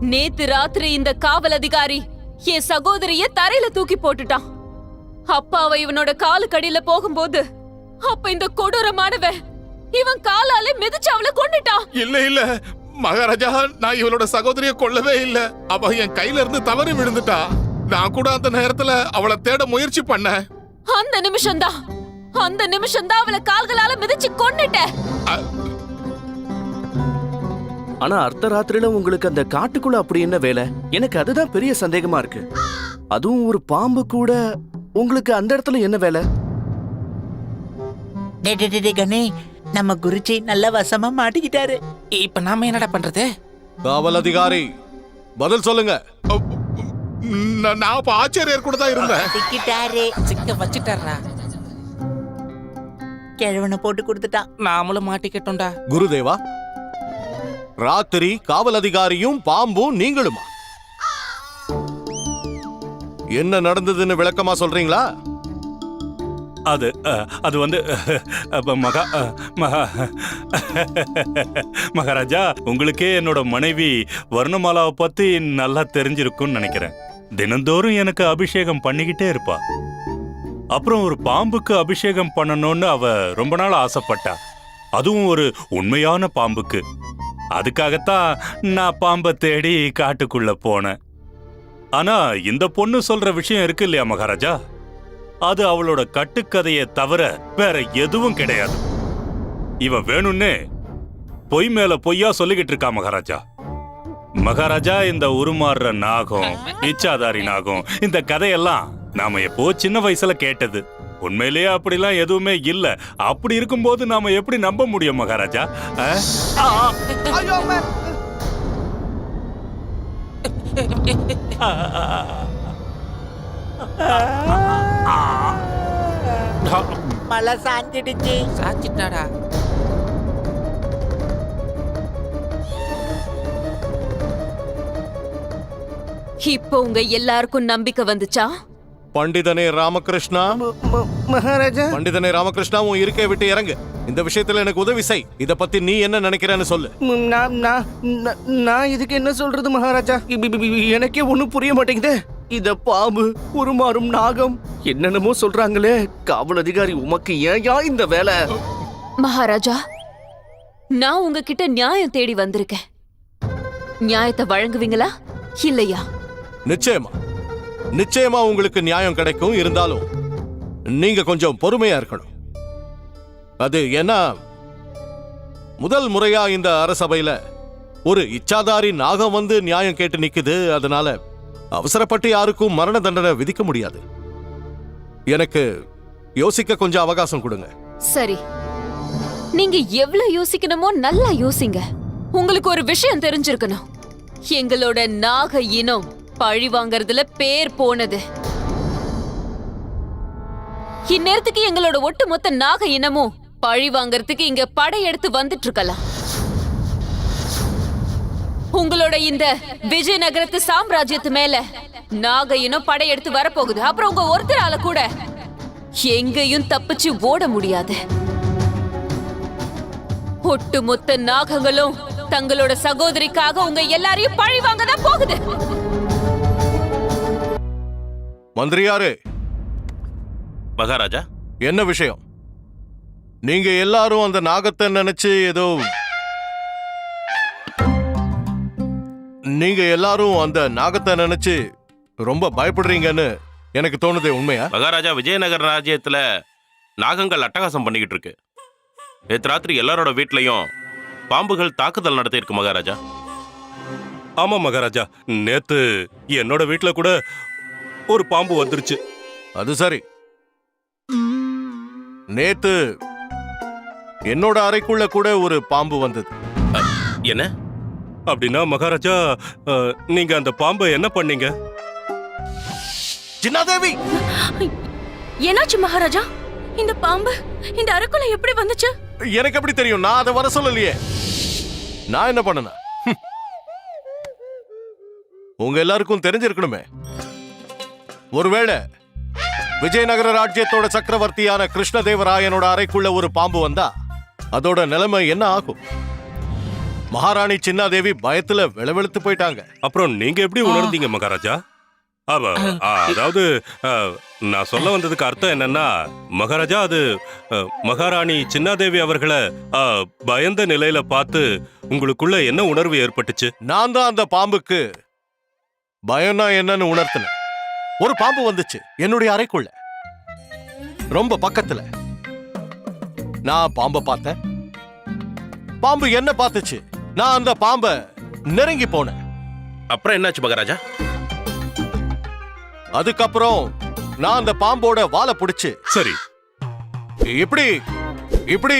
நேத்து ராத்திரி இந்த காவல் அதிகாரி என் சகோதரிய தரையில தூக்கி போட்டுட்டான். அப்பாவை இவனோட காலு கடியில போகும்போது அப்ப இந்த கொடூரமானவன் இவன் காலாலே மிதிச்சு அவளை கொண்டுட்டான் இல்ல இல்ல. மகாராஜா நான் இவளோட சகோதரிய கொல்லவே இல்ல. அவ என் கையில இருந்து தவறி விழுந்துட்டா நான் கூட அந்த நேரத்துல அவளை தேட முயற்சி பண்ணேன். அந்த நிமிஷம்தான். அந்த நிமிஷம்தான் அவளை கால்களால மிதிச்சு கொன்னுட்டேன். அ- ஆனா அர்த்த ராத்திரியில உங்களுக்கு அந்த காட்டுக்குள்ள அப்படி என்ன வேலை? எனக்கு அதுதான் பெரிய சந்தேகமா இருக்கு. அதுவும் ஒரு பாம்பு கூட. உங்களுக்கு அந்த இடத்துல என்ன வேலை? டே டே, டே, டே, கண்ணே. நம்ம குருஜி நல்ல வசமா மாட்டிக்கிட்டாரு. இப்ப நாம என்னடா பண்றது? காவல் அதிகாரி பதில் சொல்லுங்க. நான் நான் அப்ப ஆச்சரியர் கூட தான் இருந்தேன். சிக்கிட்டாரு. சிக்க வச்சுட்டாரா கிழவனை போட்டு கொடுத்துட்டான். நாமளும் மாட்டிக்கிட்டோம்டா. குருதேவா ராத்திரி காவல் அதிகாரியும் பாம்பும் நீங்களுமா? என்ன நடந்ததுன்னு விளக்கமா சொல்றீங்களா? அது அது வந்து மகா மகா மகாராஜா உங்களுக்கே என்னோட மனைவி வர்ணமாலாவை பத்தி நல்லா தெரிஞ்சிருக்கும்னு நினைக்கிறேன். தினந்தோறும் எனக்கு அபிஷேகம் பண்ணிக்கிட்டே இருப்பா. அப்புறம் ஒரு பாம்புக்கு அபிஷேகம் பண்ணணும்னு அவ ரொம்ப நாள் ஆசைப்பட்டா. அதுவும் ஒரு உண்மையான பாம்புக்கு. அதுக்காகத்தான் நான் பாம்பை தேடி காட்டுக்குள்ள போனேன். ஆனா இந்த பொண்ணு சொல்ற விஷயம் இருக்கு இல்லையா மகாராஜா? அது அவளோட கட்டுக்கதையை தவிர வேற எதுவும் கிடையாது. இவ வேணும்னே பொய் மேல பொய்யா சொல்லிக்கிட்டு இருக்கா மகாராஜா. மகாராஜா இந்த உருமாறுற நாகம் இச்சாதாரி நாகம் இந்த கதையெல்லாம் நாம எப்போ சின்ன வயசுல கேட்டது. உண்மையிலேயே அப்படிலாம் எதுவுமே இல்ல. அப்படி இருக்கும்போது நாம எப்படி நம்ப முடியும் மகாராஜா? மழை சாஞ்சிடுச்சு. சாச்சிட்டாடா இப்போ உங்க எல்லாருக்கும் நம்பிக்கை வந்துச்சா? பண்டிதனே ராமகிருஷ்ணா. மகாராஜா. பண்டிதனே ராமகிருஷ்ணா உன் இருக்கை விட்டு இறங்கு. இந்த விஷயத்துல எனக்கு உதவி செய். இத பத்தி நீ என்ன நினைக்கிறேன்னு சொல்லு. நான் நான் நான்- இதுக்கு என்ன சொல்றது மகாராஜா? எனக்கே ஒண்ணும் புரிய மாட்டேங்குதே. இத பாம்பு உருமாறும் நாகம் என்னென்னமோ சொல்றாங்களே. காவல் அதிகாரி உமக்கு ஏன்யா இந்த வேலை? மகாராஜா நான் உங்ககிட்ட நியாயம் தேடி வந்திருக்கேன். நியாயத்தை வழங்குவீங்களா? இல்லையா? நிச்சயமா. நிச்சயமா உங்களுக்கு நியாயம் கிடைக்கும் இருந்தாலும் நீங்க கொஞ்சம் பொறுமையா இருக்கணும். அது என்ன முதல் முறையா இந்த அரசபையில ஒரு இச்சாதாரி நாகம் வந்து நியாயம் கேட்டு நிக்குது அதனால அவசரப்பட்டு யாருக்கும் மரண தண்டனை விதிக்க முடியாது. எனக்கு யோசிக்க கொஞ்சம் அவகாசம் கொடுங்க. சரி. நீங்க எவ்வளவு யோசிக்கணுமோ நல்லா யோசிங்க. உங்களுக்கு ஒரு விஷயம் தெரிஞ்சிருக்கணும். எங்களோட நாக இனம் பழி வாங்கறதுல பேர் போனது. இந்நேரத்துக்கு எங்களோட ஒட்டுமொத்த நாக இனமும் பழி வாங்கறதுக்கு இங்க படையெடுத்து வந்துட்டு இருக்கலாம் உங்களோட இந்த விஜயநகரத்து சாம்ராஜ்யத்து மேல நாக இனம் படையெடுத்து வரப்போகுது. அப்புறம் உங்க ஒருத்தரால கூட எங்கேயும் தப்பிச்சு ஓட முடியாது. ஒட்டுமொத்த நாகங்களும் தங்களோட சகோதரிக்காக உங்க எல்லாரையும் பழி வாங்க தான் போகுது. மந்திரியாரே. மகாராஜா? என்ன விஷயம்? நீங்க எல்லாரும் அந்த நாகத்தை நினைச்சு ஏதோ நீங்க எல்லாரும் அந்த நாகத்தை நினைச்சு ரொம்ப பயப்படுறீங்கன்னு எனக்கு தோணுதே உண்மையா? மகாராஜா விஜயநகர ராஜ்யத்துல நாகங்கள் அட்டகாசம் பண்ணிக்கிட்டு இருக்கு. நேற்று ராத்திரி எல்லாரோட வீட்லயும் பாம்புகள் தாக்குதல் நடத்தியிருக்கு மகாராஜா. ஆமா மகாராஜா. நேத்து என்னோட வீட்ல கூட ஒரு பாம்பு வந்துருச்சு. அது சரி. நேத்து என்னோட அறைக்குள்ள கூட ஒரு பாம்பு வந்தது. என்ன? அப்படின்னா மகாராஜா அஹ், நீங்க அந்த பாம்பை என்ன பண்ணீங்க? சின்னாதேவி! என்னாச்சு மகாராஜா? இந்த பாம்பு இந்த அறைக்குள்ள எப்படி வந்துச்சு? எனக்கு எப்படி தெரியும்? நான் அதை வர சொல்லலையே. நான் என்ன பண்ணனா? உங்க எல்லாருக்கும் தெரிஞ்சிருக்கணுமே. ஒருவேளை விஜயநகர ராஜ்யத்தோட சக்கரவர்த்தியான கிருஷ்ணதேவராயனோட அறைக்குள்ள ஒரு பாம்பு வந்தா அதோட நிலைமை என்ன ஆகும்? மகாராணி சின்னாதேவி பயத்துல விளவெழுத்து போயிட்டாங்க. அப்புறம் நீங்க எப்படி உணர்ந்தீங்க மகாராஜா? அவ அதாவது நான் சொல்ல வந்ததுக்கு அர்த்தம் என்னன்னா மகாராஜா அது மகாராணி சின்னாதேவி அவர்களை பயந்த நிலையில பார்த்து உங்களுக்குள்ள என்ன உணர்வு ஏற்பட்டுச்சு? நான் தான் அந்த பாம்புக்கு பயம்னா என்னன்னு உணர்த்தினேன். ஒரு பாம்பு வந்துச்சு என்னுடைய அறைக்குள்ள. ரொம்ப பக்கத்துல. நான் பாம்பை பார்த்தேன். பாம்பு என்ன பார்த்துச்சு? நான் அந்த பாம்பை நெருங்கி போனேன். அப்புறம் என்னாச்சு மகாராஜா? அதுக்கப்புறம் நான் அந்த பாம்போட வாலை பிடிச்சு சரி. இப்படி இப்படி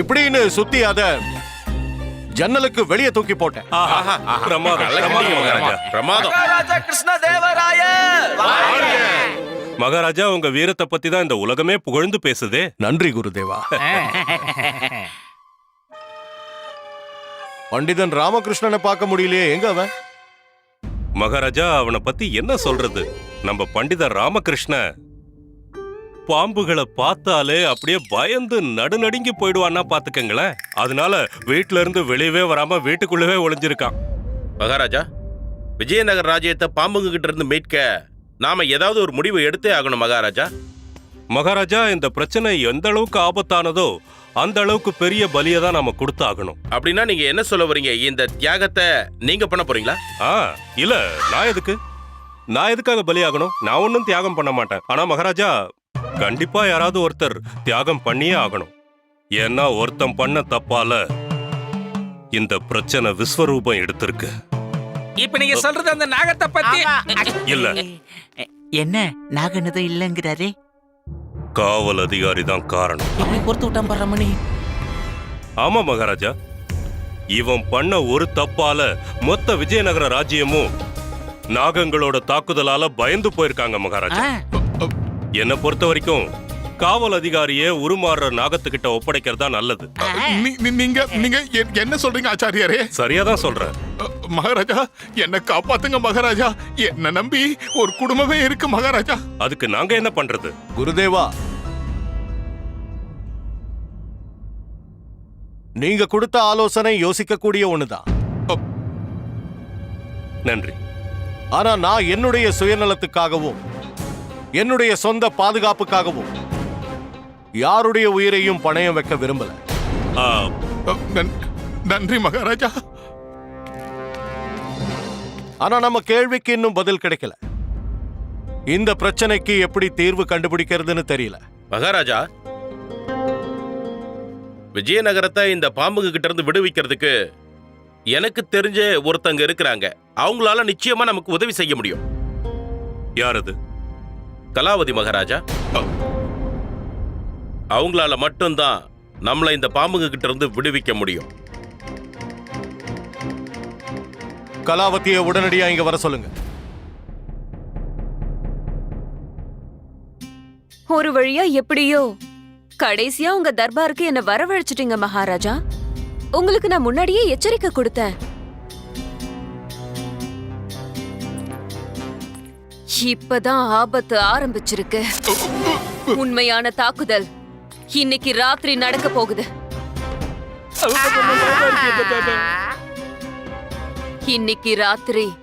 இப்படின்னு சுத்தி அத ஜன்னலுக்கு வெளியே தூக்கி போட்டேன். ஆஹா, பிரமாதம் பிரமாதம் மகாராஜா. கிருஷ்ணதேவராய மகாராஜா உங்க வீரத்தை பத்தி தான் இந்த உலகமே புகழ்ந்து பேசுதே. நன்றி குருதேவா. பண்டிதன் ராமகிருஷ்ணனை பார்க்க முடியலையே எங்க அவன்? மகாராஜா அவனை பத்தி என்ன சொல்றது? நம்ம பண்டிதர் ராமகிருஷ்ண பாம்புகளை பார்த்தாலே அப்படியே பயந்து நடுநடுங்கி போயிடுவான்னா பாத்துக்கங்களேன் அதனால வீட்ல இருந்து வெளியவே வராம வீட்டுக்குள்ளவே ஒளிஞ்சிருக்கான். மகாராஜா விஜயநகர் ராஜ்யத்தை பாம்புங்க கிட்ட இருந்து மீட்க நாம ஏதாவது ஒரு முடிவு எடுத்தே ஆகணும் மகாராஜா. மகாராஜா இந்த பிரச்சனை எந்த அளவுக்கு ஆபத்தானதோ அந்த அளவுக்கு பெரிய பலியை தான் நாம கொடுத்தாகணும். அப்படின்னா நீங்க என்ன சொல்ல வரீங்க? இந்த தியாகத்தை நீங்க பண்ண போறீங்களா? ஆ இல்ல நான் எதுக்கு? நான் எதுக்காக பலியாகணும்? நான் ஒன்றும் தியாகம் பண்ண மாட்டேன். ஆனா மகாராஜா கண்டிப்பா யாராவது ஒருத்தர் தியாகம் பண்ணியே ஆகணும். ஏன்னா ஒருத்தன் பண்ண தப்பால இந்த பிரச்சனை விஸ்வரூபம் எடுத்திருக்கு. இப்ப நீங்க சொல்றது அந்த நாகத்தை பத்தி இல்ல. என்ன? நாகனதும் இல்லைங்கிறாரே? காவல் அதிகாரி தான் காரணம். எப்படி பொறுத்து விட்டான் பாரு ஆமா மகாராஜா. இவன் பண்ண ஒரு தப்பால மொத்த விஜயநகர ராஜ்யமும் நாகங்களோட தாக்குதலால பயந்து போயிருக்காங்க மகாராஜா. என்னை பொறுத்த வரைக்கும் காவல் அதிகாரியே உருமாறுற நாகத்துக்கிட்ட ஒப்படைக்கிறதா நல்லது. நீ- நீ- நீங்க நீங்க என்ன சொல்றீங்க ஆச்சாரியாரே? சரியா தான் சொல்றேன் அ, மகாராஜா என்ன காப்பாத்துங்க மகாராஜா. என்ன நம்பி ஒரு குடும்பமே இருக்கு மகாராஜா. அதுக்கு நாங்க என்ன பண்றது? குருதேவா. நீங்க கொடுத்த ஆலோசனை யோசிக்கக்கூடிய ஒண்ணுதான். நன்றி. ஆனா நான் என்னுடைய சுயநலத்துக்காகவும் என்னுடைய சொந்த பாதுகாப்புக்காகவும் யாருடைய உயிரையும் பணயம் வைக்க விரும்பல? நன்றி மகாராஜா. ஆனா நம்ம கேள்விக்கு இன்னும் பதில் கிடைக்கல. இந்த பிரச்சனைக்கு எப்படி தீர்வு கண்டுபிடிக்கிறதுன்னு தெரியல. மகாராஜா விஜயநகரத்தை இந்த பாம்புங்க கிட்ட இருந்து விடுவிக்கிறதுக்கு எனக்கு தெரிஞ்ச ஒருத்தங்க இருக்கிறாங்க. அவங்களால நிச்சயமா நமக்கு உதவி செய்ய முடியும். யார் அது? கலாவதி மகாராஜா. அவங்களால மட்டும்தான் நம்மளை இந்த பாம்புங்க கிட்ட இருந்து விடுவிக்க முடியும். கலாவதியை உடனடியா இங்க வர சொல்லுங்க. ஒரு வழியா எப்படியோ? கடைசியா உங்க தர்பாருக்கு என்ன வரவழைச்சிட்டீங்க மகாராஜா. உங்களுக்கு நான் முன்னாடியே எச்சரிக்கை கொடுத்தேன். இப்பதான் ஆபத்து ஆரம்பிச்சிருக்கு. உண்மையான தாக்குதல். இன்னைக்கு ராத்திரி நடக்க போகுது. இன்னைக்கு ராத்திரி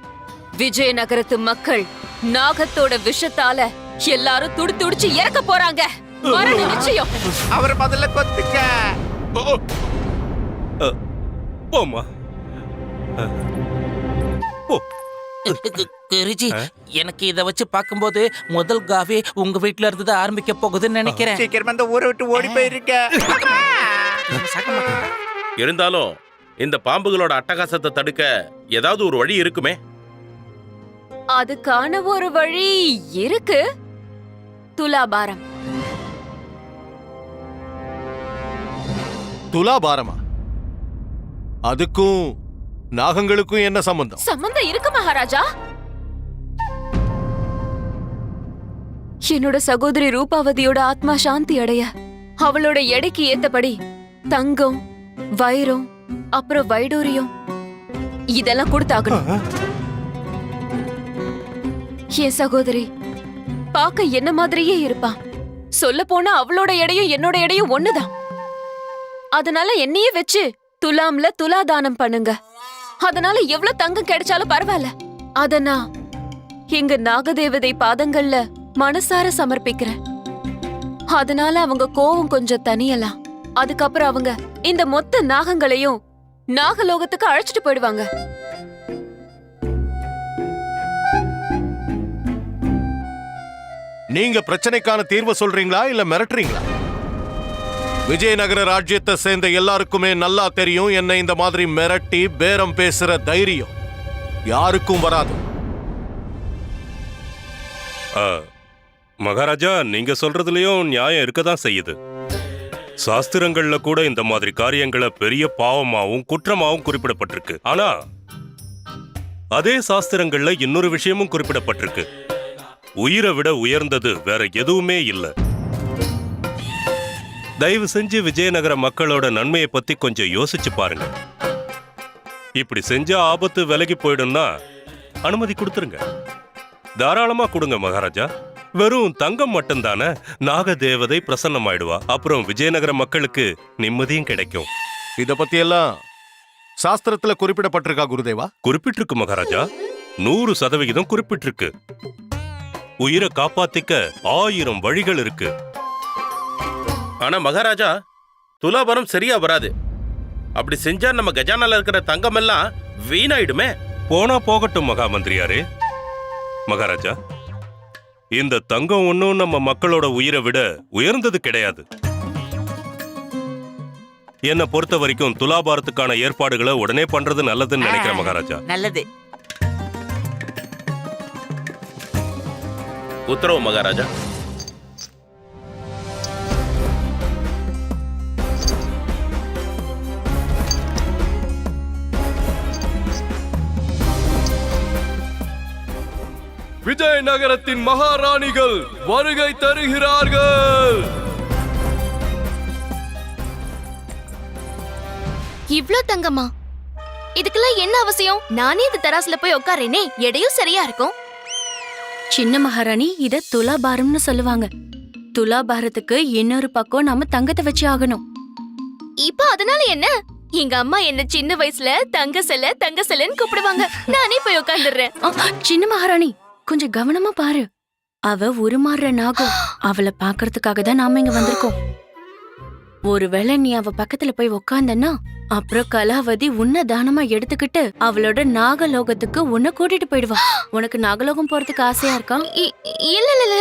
விஜயநகரத்து மக்கள் நாகத்தோட விஷத்தால எல்லாரும் துடி துடிச்சு இறக்க போறாங்க. மரண நிச்சயம். அவர் முதல்ல கொத்துக்க. போமா போ குருஜி எனக்கு இத வச்சு பார்க்கும்போது முதல் காவே உங்க வீட்ல இருந்து தான் ஆரம்பிக்க போகுதுன்னு நினைக்கிறேன். சீக்கிரமா இந்த ஊரை விட்டு ஓடி போயிருக்க. இருந்தாலும் இந்த பாம்புகளோட அட்டகாசத்தை தடுக்க ஏதாவது ஒரு வழி இருக்குமே? அதுக்கான ஒரு வழி இருக்கு. துலாபாரம். துலாபாரமா? அதுக்கும் நாகங்களுக்கும் என்ன சம்பந்தம்? சம்பந்தம் இருக்கு மகாராஜா. என்னோட சகோதரி ரூபாவதியோட ஆத்மா சாந்தி அடைய. அவளோட எடைக்கு ஏத்தபடி தங்கம் வைரம் அப்புறம் வைடூரியம் இதெல்லாம் கொடுத்தாகணும். என் சகோதரி பார்க்க என்ன மாதிரியே இருப்பா. சொல்ல போனா அவளோட எடையும் என்னோட எடையும் ஒண்ணுதான். அதனால என்னையே வச்சு துலாம்ல துலாதானம் பண்ணுங்க. அதனால எவ்வளவு தங்கம் கிடைச்சாலும் பரவாயில்ல. அத நான் எங்க நாகதேவதை பாதங்கள்ல மனசார சமர்ப்பிக்கிறேன். அதனால அவங்க கோவம் கொஞ்சம் தனியலாம் அதுக்கப்புறம் அவங்க இந்த மொத்த நாகங்களையும் நாகலோகத்துக்கு அழைச்சிட்டு போயிடுவாங்க. நீங்க பிரச்சனைக்கான தீர்வு சொல்றீங்களா இல்ல மிரட்டுறீங்களா? விஜயநகர ராஜ்யத்தை சேர்ந்த எல்லாருக்குமே நல்லா தெரியும் என்ன இந்த மாதிரி மிரட்டி பேரம் பேசுற தைரியம் யாருக்கும் வராது. ஆ, மகாராஜா நீங்க சொல்றதுலயும் நியாயம் இருக்க தான் செய்யுது. சாஸ்திரங்கள்ல கூட இந்த மாதிரி காரியங்களை பெரிய பாவமாவும் குற்றமாவும் குறிப்பிடப்பட்டிருக்கு. ஆனா அதே சாஸ்திரங்கள்ல இன்னொரு விஷயமும் குறிப்பிடப்பட்டிருக்கு. உயிரை விட உயர்ந்தது வேற எதுவுமே இல்லை. தயவு செஞ்சு விஜயநகர மக்களோட நன்மையை பத்தி கொஞ்சம் யோசிச்சு பாருங்க. இப்படி செஞ்சா ஆபத்து விலகி போயிடும்னா அனுமதி கொடுத்துருங்க. தாராளமா கொடுங்க மகாராஜா. வெறும் தங்கம் மட்டும்தானே? நாக தேவதை பிரசன்னமாயிடுவா. அப்புறம் விஜயநகர மக்களுக்கு நிம்மதியும் கிடைக்கும். இத பத்தி எல்லாம் சாஸ்திரத்துல குறிப்பிடப்பட்டிருக்கா குருதேவா? குறிப்பிட்டிருக்கு மகாராஜா. நூறு சதவிகிதம் குறிப்பிட்டிருக்கு. உயிரை காப்பாத்திக்க ஆயிரம் வழிகள் இருக்கு. ஆனா மகாராஜா துலாபாரம் சரியா வராது. அப்படி செஞ்சா நம்ம கஜானால இருக்கிற தங்கம் எல்லாம் வீணாயிடுமே. போனா போகட்டும் மகாமந்திரியாரே. மகாராஜா இந்த தங்கம் ஒன்றும் நம்ம மக்களோட உயிரை விட உயர்ந்தது கிடையாது. என்னை பொறுத்த வரைக்கும் துலாபாரத்துக்கான ஏற்பாடுகளை உடனே பண்றது நல்லதுன்னு நினைக்கிறேன் மகாராஜா. நல்லது. உத்தரவு மகாராஜா. விஜயநகரத்தின் மகாராணிகள் வருகை தருகிறார்கள். இவ்ளோ தங்கமா இதுக்கெல்லாம் என்ன அவசியம்? நானே இந்த தராசுல போய் உட்காரேனே எடையும் சரியா இருக்கும். சின்ன மகாராணி இத துலாபாரம்னு சொல்லுவாங்க. துலாபாரத்துக்கு இன்னொரு பக்கம் நாம தங்கத்தை வச்சு ஆகணும். இப்போ அதனால என்ன? எங்க அம்மா என்ன சின்ன வயசுல தங்க செல்ல தங்க செல்லன்னு கூப்பிடுவாங்க. நானே போய் உட்கார்ந்துடுறேன் ஆ, சின்ன மகாராணி கொஞ்சம் கவனமா பாரு. அவ உருமாறுற நாகம் அவளை பாக்குறதுக்காக தான் நாம இங்க வந்திருக்கோம். ஒருவேளை நீ அவ பக்கத்துல போய் உக்காந்தன்னா அப்புறம் கலாவதி உன்னை தானமா எடுத்துக்கிட்டு அவளோட நாகலோகத்துக்கு உன்னை கூட்டிட்டு போயிடுவா. உனக்கு நாகலோகம் போறதுக்கு ஆசையா இருக்கா? இல்ல இல்ல இல்ல.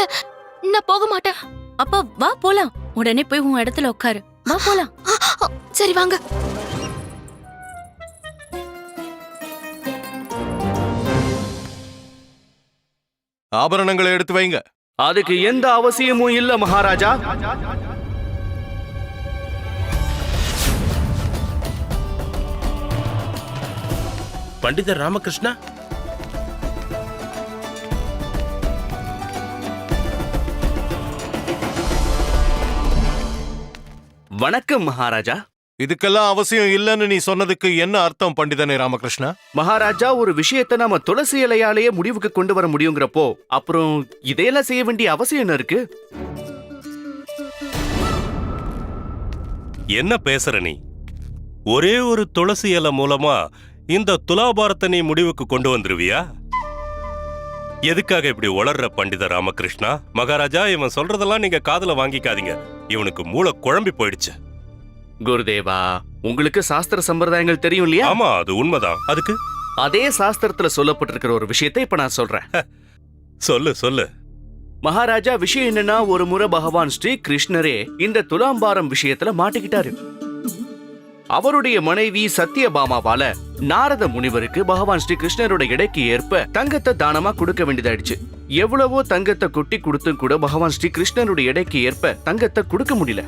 நான் போக மாட்டேன். அப்ப வா போலாம். உடனே போய் உன் இடத்துல உட்காரு வா போலாம். சரி வாங்க. ஆபரணங்களை எடுத்து வைங்க. அதுக்கு எந்த அவசியமும் இல்ல மகாராஜா. பண்டிதர் ராமகிருஷ்ணா? வணக்கம் மகாராஜா. இதுக்கெல்லாம் அவசியம் இல்லைன்னு நீ சொன்னதுக்கு என்ன அர்த்தம் பண்டிதனே ராமகிருஷ்ணா? மகாராஜா ஒரு விஷயத்தை நாம துளசி இலையாலேயே முடிவுக்கு கொண்டு வர முடியுங்கிறப்போ அப்புறம் இதையெல்லாம் செய்ய வேண்டிய அவசியம் என்ன இருக்கு? என்ன பேசுற நீ? ஒரே ஒரு துளசி இலை மூலமா இந்த துலாபாரத்தை நீ முடிவுக்கு கொண்டு வந்துருவியா? எதுக்காக இப்படி உளர்ற பண்டித ராமகிருஷ்ணா? மகாராஜா இவன் சொல்றதெல்லாம் நீங்க காதுல வாங்கிக்காதீங்க. இவனுக்கு மூளை குழம்பி போயிடுச்சு. குருதேவா உங்களுக்கு சாஸ்திர சம்பிரதாயங்கள் தெரியும் இல்லையா? ஆமா அது உண்மைதான். அதுக்கு? அதே சாஸ்திரத்துல சொல்லப்பட்டிருக்கிற ஒரு விஷயத்தை இப்ப நான் சொல்றேன். சொல்லு சொல்லு. மகாராஜா விஷயம் என்னன்னா ஒரு முறை பகவான் ஸ்ரீ கிருஷ்ணரே இந்த துலாம்பாரம் விஷயத்துல மாட்டிக்கிட்டாரு. அவருடைய மனைவி சத்யபாமாவால நாரத முனிவருக்கு பகவான் ஸ்ரீ கிருஷ்ணரோட எடைக்கு ஏற்ப தங்கத்தை தானமா கொடுக்க வேண்டியதாயிடுச்சு. எவ்வளவோ தங்கத்தை கொட்டி கொடுத்தும் கூட பகவான் ஸ்ரீ கிருஷ்ணருடைய எடைக்கு ஏற்ப தங்கத்தை கொடுக்க முடியல.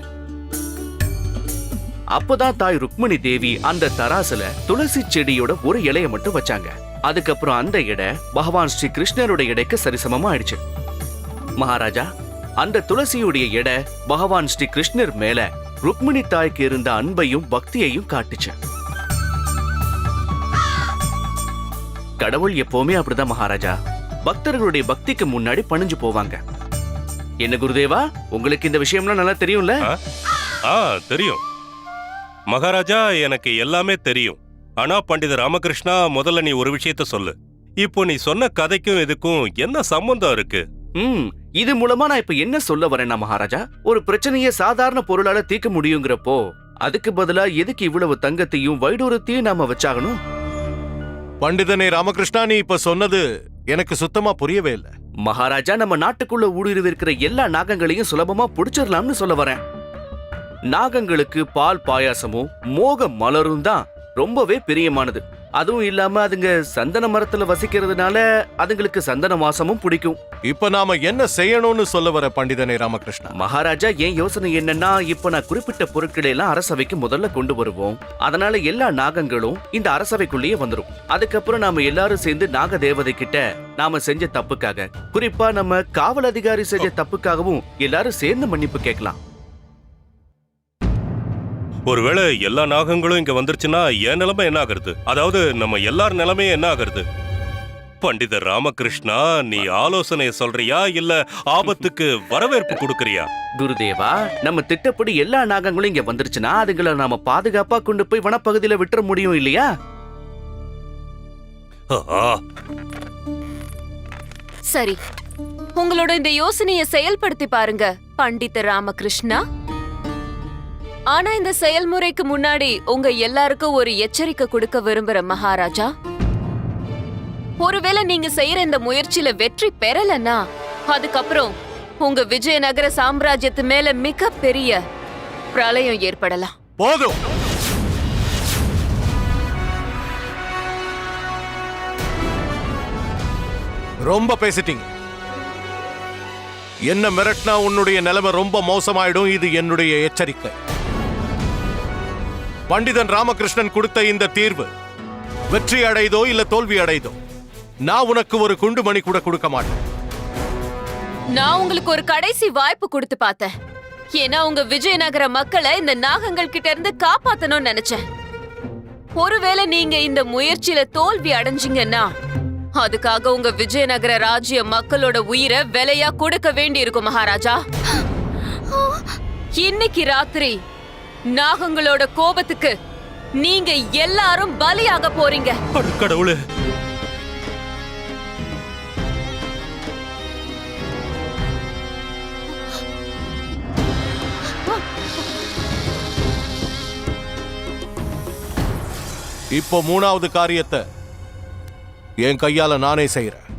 அப்பதான் தாய் ருக்மிணி தேவி அந்த தராசுல துளசி செடியோட ஒரு இலைய மட்டும் வச்சாங்க. அதுக்கப்புறம் அந்த இட பகவான் ஸ்ரீ கிருஷ்ணரோட இடைக்கு சரிசமமா ஆயிடுச்சு. மகாராஜா அந்த துளசியுடைய எடை பகவான் ஸ்ரீ கிருஷ்ணர் மேல ருக்மிணி தாய்க்கு இருந்த அன்பையும் பக்தியையும் காட்டுச்சு. கடவுள் எப்பவுமே அப்படிதான் மகாராஜா. பக்தர்களுடைய பக்திக்கு முன்னாடி பணிஞ்சு போவாங்க. என்ன குருதேவா உங்களுக்கு இந்த விஷயம்லாம் நல்லா தெரியும்ல? தெரியும். மகாராஜா எனக்கு எல்லாமே தெரியும். ஆனா பண்டித ராமகிருஷ்ணா முதல்ல நீ ஒரு விஷயத்த சொல்லு. இப்போ நீ சொன்ன கதைக்கும் இதுக்கும் என்ன சம்பந்தம் இருக்கு? ம் இது மூலமா நான் இப்ப என்ன சொல்ல வரேன்னா மகாராஜா ஒரு பிரச்சனையை சாதாரண பொருளால தீர்க்க முடியுங்கிறப்போ அதுக்கு பதிலா எதுக்கு இவ்வளவு தங்கத்தையும் வைடூரத்தையும் நாம வச்சாகணும்? பண்டிதனே ராமகிருஷ்ணா நீ இப்ப சொன்னது எனக்கு சுத்தமா புரியவே இல்லை. மகாராஜா நம்ம நாட்டுக்குள்ள ஊடுருவி இருக்கிற எல்லா நாகங்களையும் சுலபமா புடிச்சிடலாம்னு சொல்ல வரேன். நாகங்களுக்கு பால் பாயாசமும் மோக மலரும் தான் ரொம்பவே பிரியமானது. அதுவும் இல்லாம அதுங்க சந்தன மரத்துல வசிக்கிறதுனால அதுங்களுக்கு சந்தன வாசமும் பிடிக்கும். இப்ப நாம என்ன செய்யணும்னு சொல்ல வர பண்டிதனே ராமகிருஷ்ணா? மகாராஜா என் யோசனை என்னன்னா இப்ப நான் குறிப்பிட்ட பொருட்களை எல்லாம் அரசவைக்கு முதல்ல கொண்டு வருவோம். அதனால எல்லா நாகங்களும் இந்த அரசவைக்குள்ளேயே வந்துரும். அதுக்கப்புறம் நாம எல்லாரும் சேர்ந்து நாக தேவதை கிட்ட நாம செஞ்ச தப்புக்காக குறிப்பா நம்ம காவல் அதிகாரி செஞ்ச தப்புக்காகவும் எல்லாரும் சேர்ந்து மன்னிப்பு கேட்கலாம். ஒருவேளை எல்லா நாகங்களும் இங்க வந்துருச்சுன்னா என் நிலைமை என்ன ஆகுறது? அதாவது நம்ம எல்லார் நிலைமையும் என்ன ஆகுறது? பண்டித ராமகிருஷ்ணா நீ ஆலோசனை சொல்றியா இல்ல ஆபத்துக்கு வரவேற்பு கொடுக்கறியா? குருதேவா நம்ம திட்டப்படி எல்லா நாகங்களும் இங்க வந்துருச்சுன்னா அதுங்களை நாம பாதுகாப்பா கொண்டு போய் வனப்பகுதியில விட்டுற முடியும் இல்லையா? ஆ, சரி. உங்களோட இந்த யோசனையை செயல்படுத்தி பாருங்க பண்டித ராமகிருஷ்ணா. ஆனா இந்த செயல்முறைக்கு முன்னாடி உங்க எல்லாருக்கும் ஒரு எச்சரிக்கை கொடுக்க விரும்புற மகாராஜா? ஒருவேளை நீங்க செய்யற இந்த முயற்சியில வெற்றி பெறலன்னா அதுக்கப்புறம் உங்க விஜயநகர சாம்ராஜ்யத்து மேல மிகப்பெரிய பிரளயம் ஏற்படலாம். போதும். ரொம்ப பேசிட்டீங்க. என்ன மிரட்டினா உன்னுடைய நிலைமை ரொம்ப மோசமாயிடும் இது என்னுடைய எச்சரிக்கை. பண்டிதன் ராமகிருஷ்ணன் கொடுத்த இந்த தீர்வு. வெற்றி அடைதோ இல்ல தோல்வி அடைதோ? நான் உனக்கு ஒரு குண்டுமணி கூட கொடுக்க மாட்டேன். நான் உங்களுக்கு ஒரு கடைசி வாய்ப்பு கொடுத்து பார்த்தேன். ஏன்னா உங்க விஜயநகர மக்களை இந்த நாகங்கள் கிட்ட இருந்து காப்பாத்தணும்னு நினைச்சேன். ஒருவேளை நீங்க இந்த முயற்சியில தோல்வி அடைஞ்சீங்கன்னா அதுக்காக உங்க விஜயநகர ராஜ்ய மக்களோட உயிரை விலையா கொடுக்க வேண்டி இருக்கும் மகாராஜா. இன்னைக்கு ராத்திரி நாகங்களோட கோபத்துக்கு நீங்க எல்லாரும் பலியாக போறீங்க. கடவுளே. இப்போ மூணாவது காரியத்தை என் கையால நானே செய்யறேன்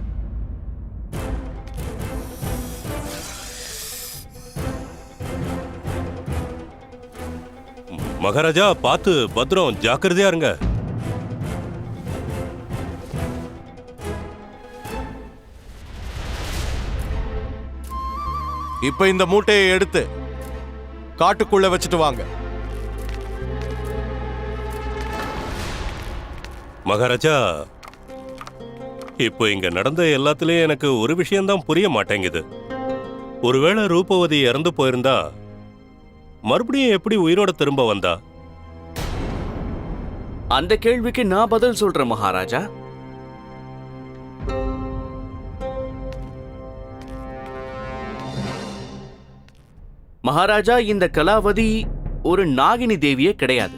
மகாராஜா பார்த்து பத்திரம் ஜாக்கிரதையா இருங்க. இப்ப இந்த மூட்டையை எடுத்து காட்டுக்குள்ள வச்சுட்டு வாங்க. மகாராஜா இப்போ இங்க நடந்த எல்லாத்துலயும் எனக்கு ஒரு விஷயம்தான் புரிய மாட்டேங்குது. ஒருவேளை ரூபவதி இறந்து போயிருந்தா மறுபடியும் எப்படி உயிரோட திரும்ப வந்தா? அந்த கேள்விக்கு நான் பதில் சொல்றேன் மகாராஜா. மகாராஜா இந்த கலாவதி ஒரு நாகினி தேவியே கிடையாது.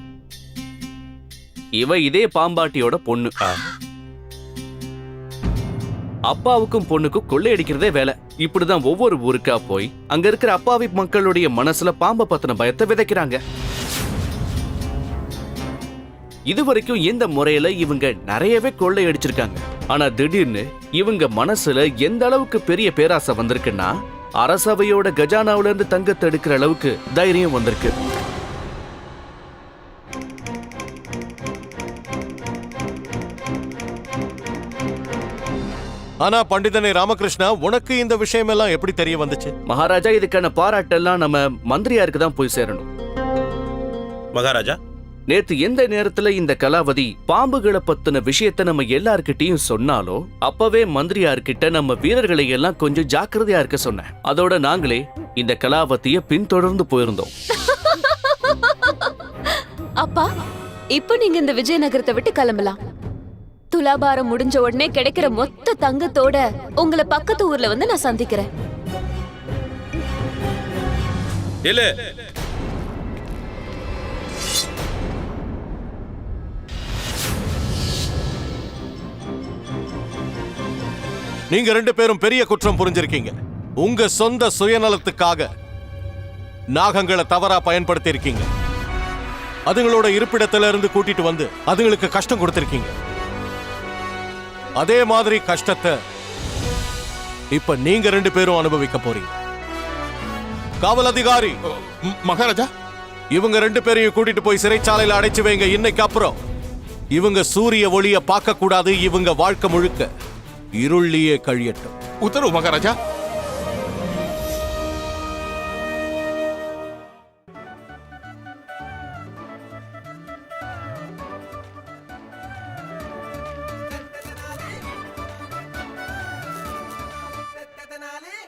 இவ இதே பாம்பாட்டியோட பொண்ணு. அப்பாவுக்கும் பொண்ணுக்கும் கொள்ளையடிக்கிறதே வேலை. இப்படிதான் ஒவ்வொரு ஊருக்கா போய் அங்க இருக்கிற அப்பாவி மக்களுடைய மனசுல பாம்பை பத்தின பயத்தை விதைக்கிறாங்க. இதுவரைக்கும் இந்த முறையில இவங்க நிறையவே கொள்ளையடிச்சிருக்காங்க. ஆனா திடீர்னு இவங்க மனசுல எந்த அளவுக்கு பெரிய பேராசை வந்திருக்குன்னா அரசவையோட கஜானாவுல இருந்து தங்கத்தை எடுக்கிற அளவுக்கு தைரியம் வந்திருக்கு. ஆனா பண்டிதனை ராமகிருஷ்ணா உனக்கு இந்த விஷயம் எல்லாம் எப்படி தெரிய வந்துச்சு? மகாராஜா இதுக்கான பாராட்டெல்லாம் நம்ம மந்திரியாருக்கு தான் போய் சேரணும். மகாராஜா? நேத்து எந்த நேரத்துல இந்த கலாவதி பாம்புகளை பத்தின விஷயத்த நம்ம எல்லார்கிட்டயும் சொன்னாலோ அப்பவே மந்திரியார்கிட்ட நம்ம வீரர்களை எல்லாம் கொஞ்சம் ஜாக்கிரதையா இருக்க சொன்னேன். அதோட நாங்களே இந்த கலாவதிய பின்தொடர்ந்து போயிருந்தோம். அப்பா இப்ப நீங்க இந்த விஜயநகரத்தை விட்டு கிளம்பலாம். துலாபாரம் முடிஞ்ச உடனே கிடைக்கிற மொத்த தங்கத்தோட உங்களை பக்கத்து ஊர்ல வந்து நான் சந்திக்கிறேன். நீங்க ரெண்டு பேரும் பெரிய குற்றம் புரிஞ்சிருக்கீங்க. உங்க சொந்த சுயநலத்துக்காக நாகங்களை தவறா பயன்படுத்தி இருக்கீங்க அதுங்களோட இருப்பிடத்துல இருந்து கூட்டிட்டு வந்து அதுங்களுக்கு கஷ்டம் கொடுத்திருக்கீங்க. அதே மாதிரி கஷ்டத்தை இப்ப நீங்க ரெண்டு பேரும் அனுபவிக்க போறீங்க. காவல் அதிகாரி! மகாராஜா? இவங்க ரெண்டு பேரையும் கூட்டிட்டு போய் சிறைச்சாலையில அடைச்சு வைங்க இன்னைக்கு அப்புறம். இவங்க சூரிய ஒளிய பார்க்க கூடாது இவங்க வாழ்க்கை முழுக்க. இருளியே கழியட்டும். உத்தரவு மகாராஜா.